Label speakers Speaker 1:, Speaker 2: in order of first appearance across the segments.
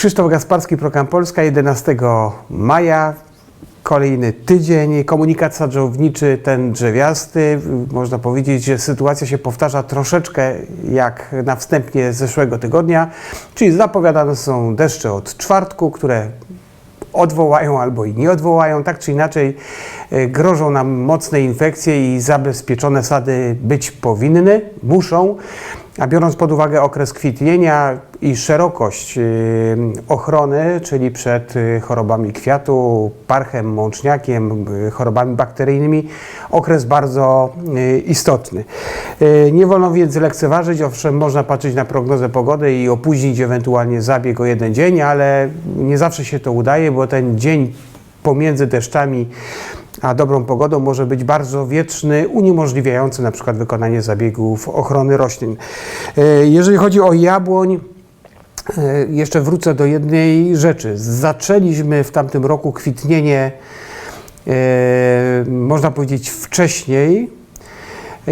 Speaker 1: Krzysztof Gasparski, Program Polska, 11 maja. Kolejny tydzień, komunikat sadżowniczy, ten drzewiasty. Można powiedzieć, że sytuacja się powtarza troszeczkę jak na wstępnie zeszłego tygodnia, czyli zapowiadane są deszcze od czwartku, które odwołają albo i nie odwołają. Tak czy inaczej e, grożą nam mocne infekcje i zabezpieczone sady być powinny, muszą. A biorąc pod uwagę okres kwitnienia i szerokość y, ochrony, czyli przed y, chorobami kwiatu, parchem, mączniakiem, y, chorobami bakteryjnymi, okres bardzo istotny. Nie wolno więc lekceważyć, owszem, można patrzeć na prognozę pogody i opóźnić ewentualnie zabieg o jeden dzień, ale nie zawsze się to udaje, bo ten dzień pomiędzy deszczami a dobrą pogodą może być bardzo wietrzny, uniemożliwiający na przykład wykonanie zabiegów ochrony roślin. E, Jeżeli chodzi o jabłoń, e, jeszcze wrócę do jednej rzeczy. Zaczęliśmy w tamtym roku kwitnienie, e, można powiedzieć, wcześniej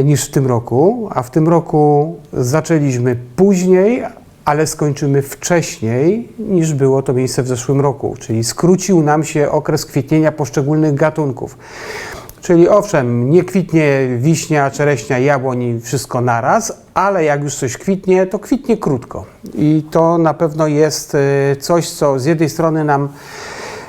Speaker 1: niż w tym roku, a w tym roku zaczęliśmy później, ale skończymy wcześniej niż było to miejsce w zeszłym roku, czyli skrócił nam się okres kwitnienia poszczególnych gatunków. Czyli owszem, nie kwitnie wiśnia, czereśnia, jabłoń wszystko naraz, ale jak już coś kwitnie, to kwitnie krótko. I to na pewno jest e, coś, co z jednej strony nam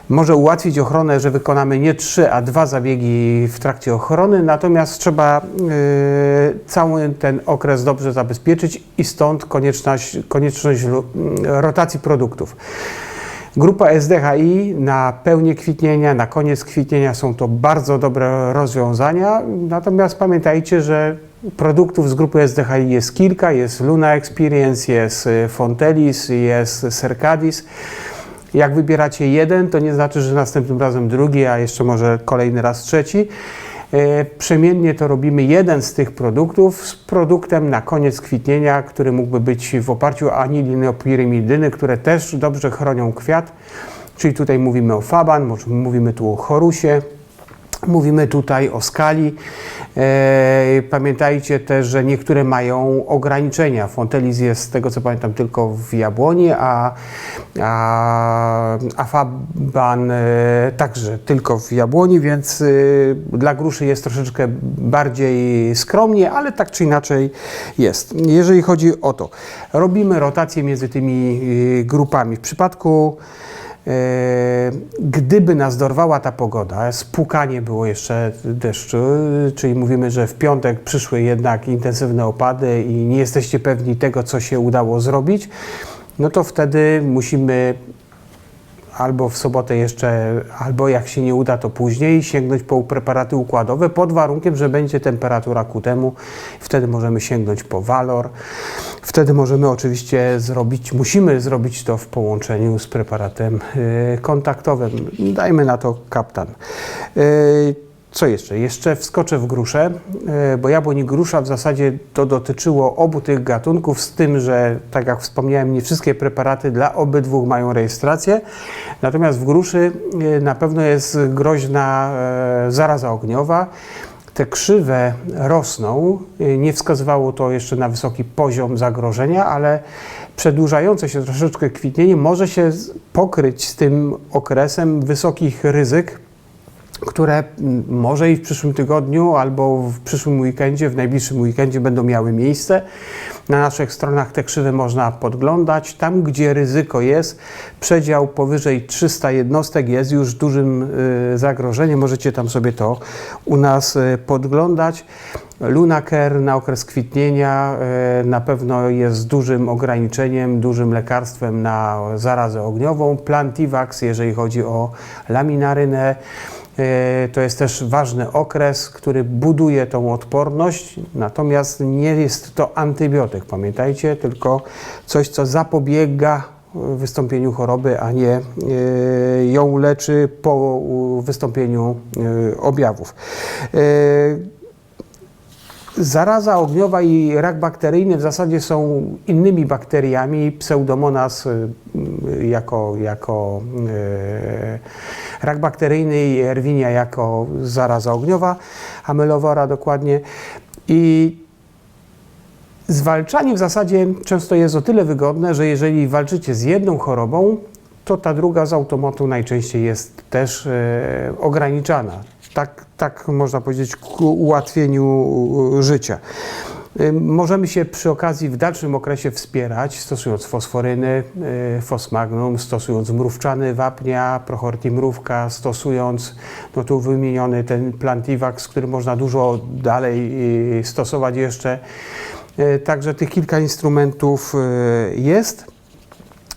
Speaker 1: może ułatwić ochronę, że wykonamy nie trzy, a dwa zabiegi w trakcie ochrony, natomiast trzeba y, cały ten okres dobrze zabezpieczyć i stąd konieczność, konieczność lu- rotacji produktów. Grupa SDHI na pełnię kwitnienia, na koniec kwitnienia są to bardzo dobre rozwiązania, natomiast pamiętajcie, że produktów z grupy SDHI jest kilka, jest Luna Experience, jest y, Fontelis, jest Cercadis. Jak wybieracie jeden, to nie znaczy, że następnym razem drugi, a jeszcze może kolejny raz trzeci. E, Przemiennie to robimy jeden z tych produktów z produktem na koniec kwitnienia, który mógłby być w oparciu o anilinopirymidyny, które też dobrze chronią kwiat. Czyli tutaj mówimy o faban, mówimy tu o chorusie. Mówimy tutaj o skali. E, pamiętajcie też, że niektóre mają ograniczenia. Fontelis jest, z tego co pamiętam, tylko w jabłoni, a, a, a faban e, także tylko w jabłoni, więc e, dla gruszy jest troszeczkę bardziej skromnie, ale tak czy inaczej jest. Jeżeli chodzi o to, robimy rotację między tymi grupami. W przypadku Gdyby nas dorwała ta pogoda, spłukanie było jeszcze deszczu, czyli mówimy, że w piątek przyszły jednak intensywne opady i nie jesteście pewni tego, co się udało zrobić, no to wtedy musimy albo w sobotę jeszcze, albo jak się nie uda, to później sięgnąć po preparaty układowe pod warunkiem, że będzie temperatura ku temu. Wtedy możemy sięgnąć po walor. Wtedy możemy oczywiście zrobić, musimy zrobić to w połączeniu z preparatem y, kontaktowym. Dajmy na to kaptan. Co jeszcze? Jeszcze wskoczę w gruszę, y, bo jabłoń i grusza w zasadzie to dotyczyło obu tych gatunków, z tym, że tak jak wspomniałem, nie wszystkie preparaty dla obydwu mają rejestrację. Natomiast w gruszy y, na pewno jest groźna e, zaraza ogniowa. Te krzywe rosną. Nie wskazywało to jeszcze na wysoki poziom zagrożenia, ale przedłużające się troszeczkę kwitnienie może się pokryć z tym okresem wysokich ryzyk które może i w przyszłym tygodniu albo w przyszłym weekendzie, w najbliższym weekendzie będą miały miejsce. Na naszych stronach te krzywe można podglądać. Tam, gdzie ryzyko jest, przedział powyżej 300 jednostek jest już dużym y, zagrożeniem. Możecie tam sobie to u nas y, podglądać. Lunaker na okres kwitnienia y, na pewno jest dużym ograniczeniem, dużym lekarstwem na zarazę ogniową. Plantivax, jeżeli chodzi o laminarynę, To jest też ważny okres, który buduje tą odporność, natomiast nie jest to antybiotyk, pamiętajcie, tylko coś, co zapobiega wystąpieniu choroby, a nie e, ją leczy po wystąpieniu e, objawów. E, Zaraza ogniowa i rak bakteryjny w zasadzie są innymi bakteriami. Pseudomonas jako, jako rak bakteryjny i Erwinia jako zaraza ogniowa, amylowora dokładnie. I Zwalczanie w zasadzie często jest o tyle wygodne, że jeżeli walczycie z jedną chorobą, to ta druga z automatu najczęściej jest też e, ograniczana. Tak, tak można powiedzieć ku ułatwieniu e, życia. Możemy się przy okazji w dalszym okresie wspierać, stosując fosforyny, y, fosmagnum, stosując mrówczany wapnia, prochorti mrówka, stosując no tu wymieniony ten plantivax, który można dużo dalej y, stosować jeszcze. Y, Także tych kilka instrumentów jest.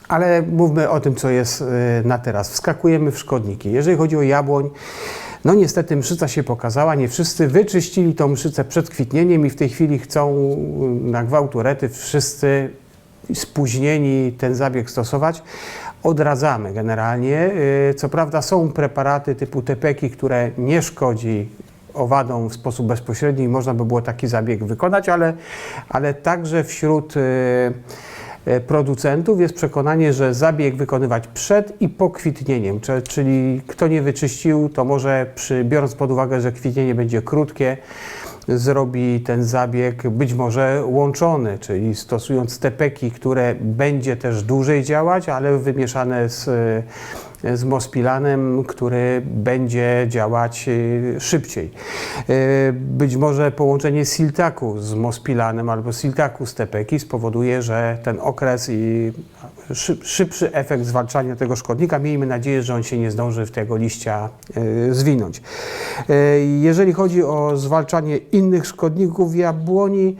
Speaker 1: Ale mówmy o tym, co jest na teraz. Wskakujemy w szkodniki. Jeżeli chodzi o jabłoń, no niestety mszyca się pokazała. Nie wszyscy wyczyścili tą mszycę przed kwitnieniem i w tej chwili chcą y, na gwałturety wszyscy spóźnieni ten zabieg stosować. Odradzamy generalnie. Y, Co prawda są preparaty typu tepeki, które nie szkodzi owadom w sposób bezpośredni i można by było taki zabieg wykonać, ale, ale także wśród y, producentów. Jest przekonanie, że zabieg wykonywać przed i po kwitnieniem, czyli kto nie wyczyścił, to może przy, biorąc pod uwagę, że kwitnienie będzie krótkie, zrobi ten zabieg być może łączony, czyli stosując tepeki, które będzie też dłużej działać, ale wymieszane z, e, z mospilanem, który będzie działać e, szybciej. E, Być może połączenie siltaku z mospilanem albo siltaku z tepeki spowoduje, że ten okres i szyb- szybszy efekt zwalczania tego szkodnika, miejmy nadzieję, że on się nie zdąży w tego liścia e, zwinąć. E, Jeżeli chodzi o zwalczanie innych szkodników jabłoni,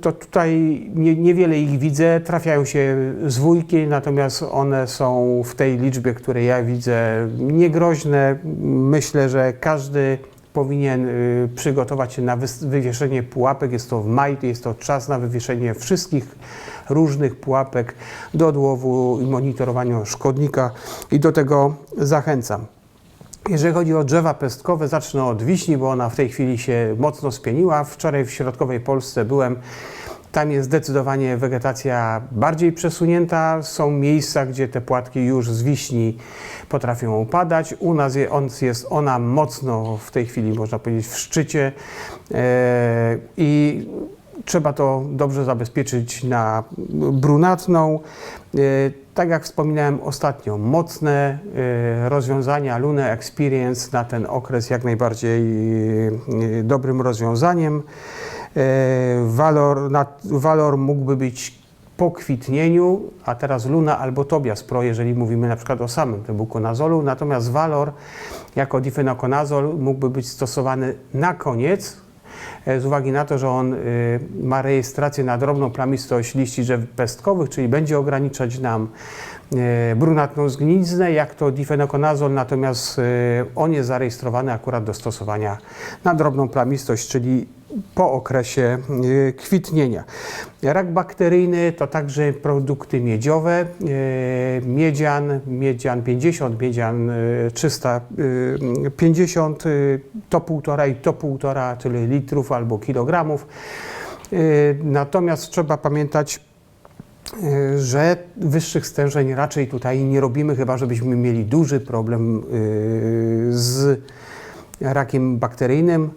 Speaker 1: to tutaj nie, niewiele ich widzę. Trafiają się zwójki, natomiast one są w tej liczbie, której ja widzę, niegroźne. Myślę, że każdy powinien y, przygotować się na wywieszenie pułapek. Jest to w maj, jest to czas na wywieszenie wszystkich różnych pułapek do odłowu i monitorowania szkodnika i do tego zachęcam. Jeżeli chodzi o drzewa pestkowe, zacznę od wiśni, bo ona w tej chwili się mocno spieniła. Wczoraj w środkowej Polsce byłem. Tam jest zdecydowanie wegetacja bardziej przesunięta. Są miejsca, gdzie te płatki już z wiśni potrafią upadać. U nas jest ona mocno w tej chwili, można powiedzieć, w szczycie. E, I trzeba to dobrze zabezpieczyć na brunatną. E, Tak jak wspominałem ostatnio, mocne e, rozwiązania Luna Experience na ten okres jak najbardziej e, dobrym rozwiązaniem. Walor, na, walor mógłby być po kwitnieniu, a teraz Luna albo Tobias Pro, jeżeli mówimy na przykład o samym tebukonazolu, natomiast Valor jako difenokonazol mógłby być stosowany na koniec, z uwagi na to, że on y, ma rejestrację na drobną plamistość liści drzew pestkowych, czyli będzie ograniczać nam e, brunatną zgniznę, jak to difenokonazol, natomiast e, on jest zarejestrowany akurat do stosowania na drobną plamistość, czyli po okresie e, kwitnienia. Rak bakteryjny to także produkty miedziowe, e, miedzian, miedzian 50, miedzian e, 350, e, to 1,5 i to 1,5 czyli litrów albo kilogramów. E, Natomiast trzeba pamiętać, e, że wyższych stężeń raczej tutaj nie robimy, chyba żebyśmy mieli duży problem e, z rakiem bakteryjnym,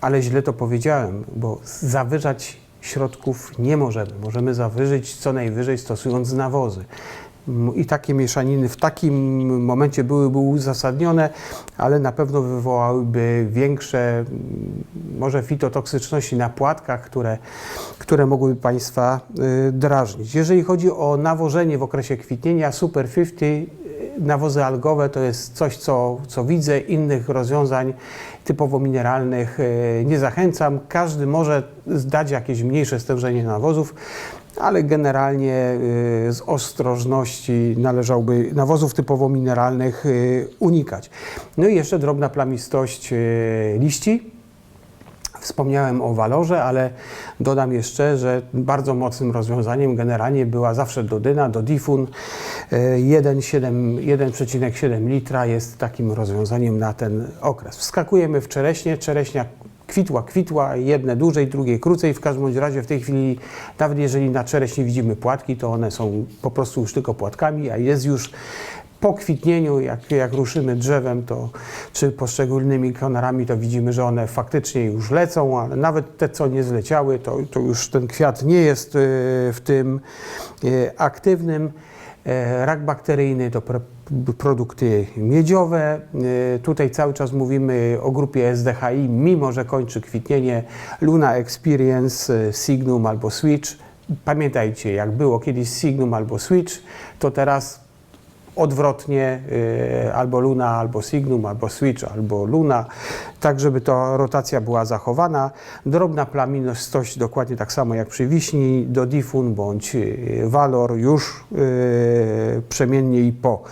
Speaker 1: ale źle to powiedziałem, bo zawyżać środków nie możemy. Możemy zawyżyć co najwyżej stosując nawozy. I takie mieszaniny w takim momencie byłyby uzasadnione, ale na pewno wywołałyby większe, m, może fitotoksyczności na płatkach, które, które mogłyby Państwa y, drażnić. Jeżeli chodzi o nawożenie w okresie kwitnienia, Super 50 y, nawozy algowe to jest coś, co, co widzę, innych rozwiązań typowo mineralnych e, nie zachęcam. Każdy może zdać jakieś mniejsze stężenie nawozów, ale generalnie e, z ostrożności należałoby nawozów typowo mineralnych e, unikać. No i jeszcze drobna plamistość e, liści. Wspomniałem o walorze, ale dodam jeszcze, że bardzo mocnym rozwiązaniem generalnie była zawsze Dodyna, Dodifun. E, 1,7 1,7 litra jest takim rozwiązaniem na ten okres. Wskakujemy w czereśnie. Czereśnia kwitła, kwitła, jedne dłużej, drugie krócej. W każdym razie w tej chwili, nawet jeżeli na czereśni widzimy płatki, to one są po prostu już tylko płatkami, a jest już po kwitnieniu, jak, jak ruszymy drzewem, to czy poszczególnymi konarami, to widzimy, że one faktycznie już lecą, ale nawet te, co nie zleciały, to, to już ten kwiat nie jest y, w tym y, aktywnym. E, Rak bakteryjny to produkty miedziowe. E, Tutaj cały czas mówimy o grupie SDHI, mimo że kończy kwitnienie Luna Experience, e, Signum albo Switch. Pamiętajcie, jak było kiedyś Signum albo Switch, to teraz odwrotnie y, albo Luna, albo Signum, albo Switch, albo Luna, tak żeby to rotacja była zachowana. Drobna plaminostość dokładnie tak samo jak przy wiśni, do Diffun bądź y, Valor już y, przemiennie i po.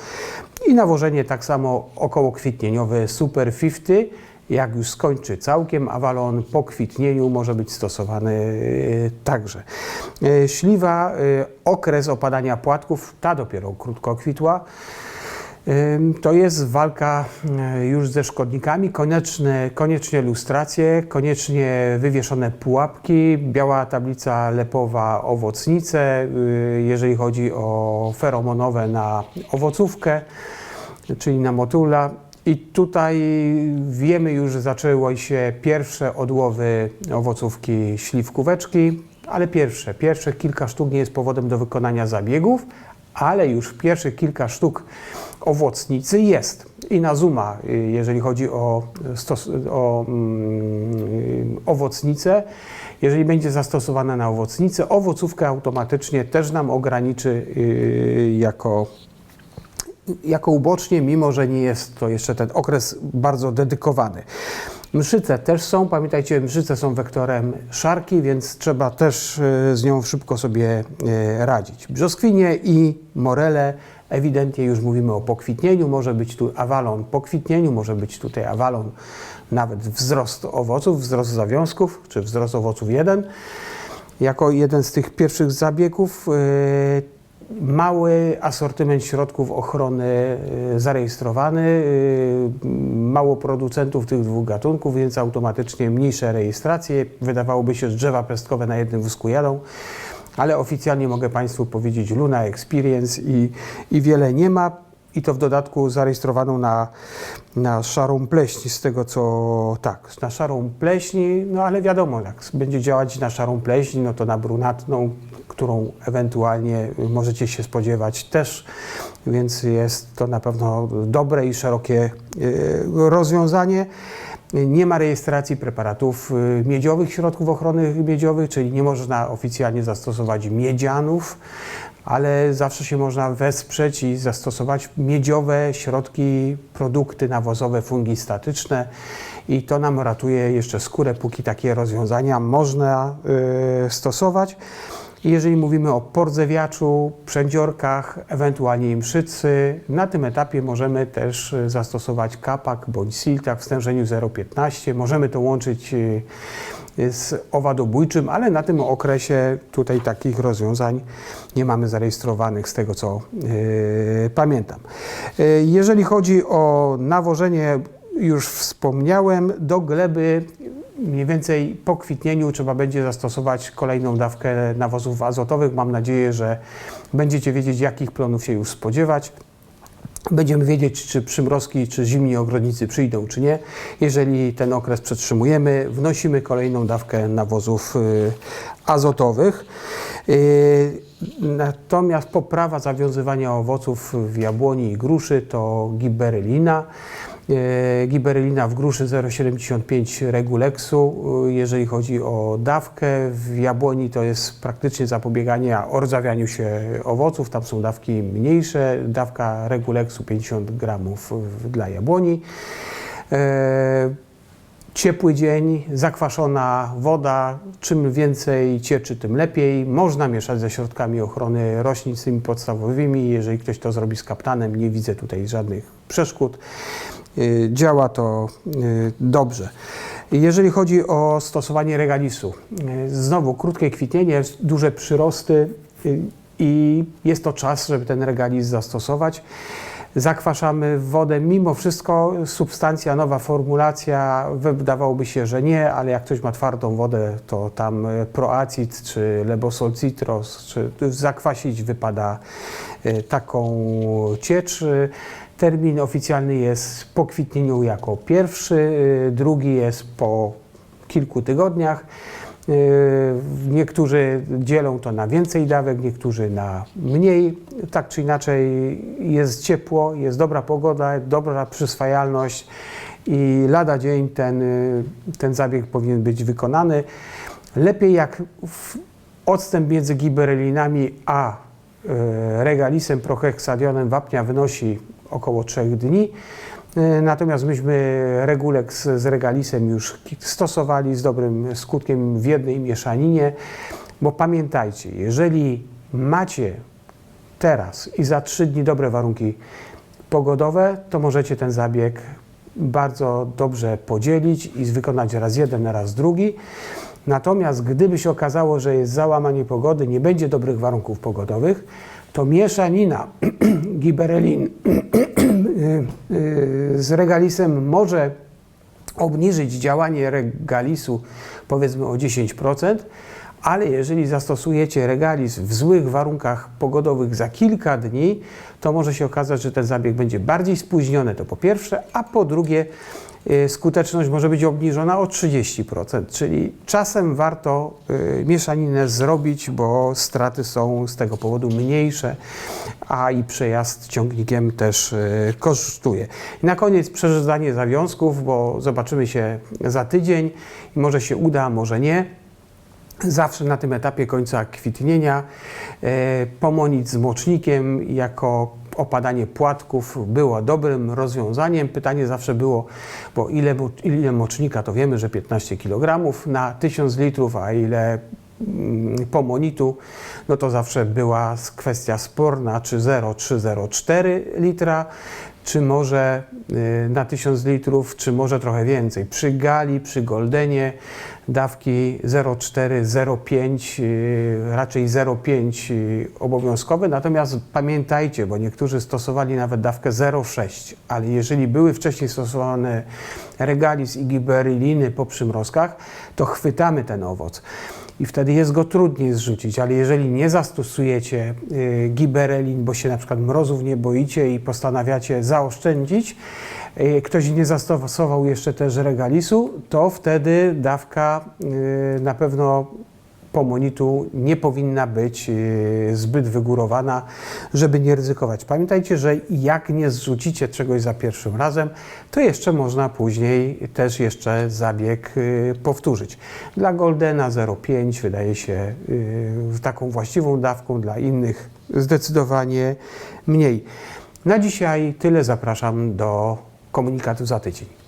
Speaker 1: I nawożenie tak samo około kwitnieniowe Super 50, jak już skończy całkiem Avalon po kwitnieniu może być stosowany y, także. Y, Śliwa, y, okres opadania płatków, ta dopiero krótko kwitła. To jest walka już ze szkodnikami, konieczne, koniecznie lustracje, koniecznie wywieszone pułapki, biała tablica lepowa owocnice, jeżeli chodzi o feromonowe na owocówkę, czyli na motula. I tutaj wiemy już, że zaczęły się pierwsze odłowy owocówki śliwkóweczki, ale pierwsze, pierwsze kilka sztuk nie jest powodem do wykonania zabiegów, ale już pierwsze kilka sztuk owocnicy jest. I na Zuma, jeżeli chodzi o, stos- o mm, owocnicę, jeżeli będzie zastosowana na owocnicę, owocówkę automatycznie też nam ograniczy y, jako jako ubocznie, mimo że nie jest to jeszcze ten okres bardzo dedykowany. Mszyce też są, pamiętajcie, mszyce są wektorem szarki, więc trzeba też e, z nią szybko sobie e, radzić. Brzoskwinie i morele, ewidentnie już mówimy o pokwitnieniu, może być tu awalon po kwitnieniu, może być tutaj awalon nawet wzrost owoców, wzrost zawiązków, czy wzrost owoców jeden. Jako jeden z tych pierwszych zabiegów e, mały asortyment środków ochrony y, zarejestrowany, y, mało producentów tych dwóch gatunków, więc automatycznie mniejsze rejestracje. Wydawałoby się, że drzewa pestkowe na jednym wózku jadą, ale oficjalnie mogę Państwu powiedzieć Luna Experience i, i wiele nie ma. I to w dodatku zarejestrowaną na, na szarą pleśń, z tego co tak, na szarą pleśń, no ale wiadomo, jak będzie działać na szarą pleśń, no to na brunatną, którą ewentualnie możecie się spodziewać też, więc jest to na pewno dobre i szerokie e, rozwiązanie. Nie ma rejestracji preparatów y, miedziowych, środków ochrony miedziowych, czyli nie można oficjalnie zastosować miedzianów, ale zawsze się można wesprzeć i zastosować miedziowe środki, produkty nawozowe, fungistatyczne i to nam ratuje jeszcze skórę, póki takie rozwiązania można y, stosować. Jeżeli mówimy o pordzewiaczu, przędziorkach, ewentualnie i mszycy, na tym etapie możemy też y, zastosować kapak bądź siltak w stężeniu 0,15. Możemy to łączyć z owadobójczym, ale na tym okresie tutaj takich rozwiązań nie mamy zarejestrowanych z tego co y, pamiętam. Y, jeżeli chodzi o nawożenie, już wspomniałem, do gleby mniej więcej po kwitnieniu trzeba będzie zastosować kolejną dawkę nawozów azotowych. Mam nadzieję, że będziecie wiedzieć, jakich plonów się już spodziewać. Będziemy wiedzieć, czy przymrozki, czy zimni ogrodnicy przyjdą, czy nie. Jeżeli ten okres przetrzymujemy, wnosimy kolejną dawkę nawozów y, azotowych. Y, Natomiast poprawa zawiązywania owoców w jabłoni i gruszy to giberylina. E, Giberylina w gruszy 0,75 reguleksu. E, Jeżeli chodzi o dawkę, w jabłoni to jest praktycznie zapobieganie ordzawianiu się owoców. Tam są dawki mniejsze. Dawka reguleksu 50 gramów dla jabłoni. E, Ciepły dzień, zakwaszona woda, czym więcej cieczy, tym lepiej. Można mieszać ze środkami ochrony roślin, z tymi podstawowymi. Jeżeli ktoś to zrobi z kaptanem, nie widzę tutaj żadnych przeszkód. Y, Działa to y, dobrze. Jeżeli chodzi o stosowanie regalisu, y, znowu krótkie kwitnienie, duże przyrosty. i jest to czas, żeby ten regaliz zastosować. Zakwaszamy wodę, mimo wszystko substancja, nowa formulacja, wydawałoby się, że nie, ale jak ktoś ma twardą wodę, to tam proacid czy lebosol citros, czy zakwasić wypada taką ciecz. Termin oficjalny jest po kwitnieniu jako pierwszy, e, drugi jest po kilku tygodniach. Yy, Niektórzy dzielą to na więcej dawek, niektórzy na mniej. Tak czy inaczej jest ciepło, jest dobra pogoda, dobra przyswajalność i lada dzień ten, yy, ten zabieg powinien być wykonany. Lepiej jak odstęp między giberelinami a regalisem proheksadionem wapnia wynosi około 3 dni. E, Natomiast myśmy Regulex z Regalisem już stosowali z dobrym skutkiem w jednej mieszaninie, bo pamiętajcie, jeżeli macie teraz i za 3 dni dobre warunki pogodowe, to możecie ten zabieg bardzo dobrze podzielić i wykonać raz jeden, raz drugi. Natomiast gdyby się okazało, że jest załamanie pogody, nie będzie dobrych warunków pogodowych, to mieszanina giberelin y, z regalisem może obniżyć działanie regalisu powiedzmy o 10%, ale jeżeli zastosujecie regalis w złych warunkach pogodowych za kilka dni, to może się okazać, że ten zabieg będzie bardziej spóźniony, to po pierwsze, a po drugie y, skuteczność może być obniżona o 30%, czyli czasem warto y, mieszaninę zrobić, bo straty są z tego powodu mniejsze, a i przejazd ciągnikiem też y, kosztuje. Na koniec przeżywanie zawiązków, bo zobaczymy się za tydzień może się uda, może nie. Zawsze na tym etapie końca kwitnienia e, pomonić z mocznikiem jako opadanie płatków było dobrym rozwiązaniem. Pytanie zawsze było, bo ile, ile mocznika, to wiemy, że 15 kg na 1000 litrów, a ile pomonitu, no to zawsze była kwestia sporna, czy 0,304 litra, czy może y, na 1000 litrów, czy może trochę więcej. Przy gali, przy goldenie dawki 0,4, 0,5, y, raczej 0,5 y, obowiązkowe. Natomiast pamiętajcie, bo niektórzy stosowali nawet dawkę 0,6, ale jeżeli były wcześniej stosowane regalis i giberyliny po przymrozkach, to chwytamy ten owoc i wtedy jest go trudniej zrzucić, ale jeżeli nie zastosujecie y, giberelin, bo się na przykład mrozów nie boicie i postanawiacie zaoszczędzić, y, ktoś nie zastosował jeszcze też regalisu, to wtedy dawka y, na pewno pomonitu nie powinna być y, zbyt wygórowana, żeby nie ryzykować. Pamiętajcie, że jak nie zrzucicie czegoś za pierwszym razem, to jeszcze można później też jeszcze zabieg y, powtórzyć. Dla Goldena 0,5 wydaje się y, taką właściwą dawką, dla innych zdecydowanie mniej. Na dzisiaj tyle. Zapraszam do komunikatu za tydzień.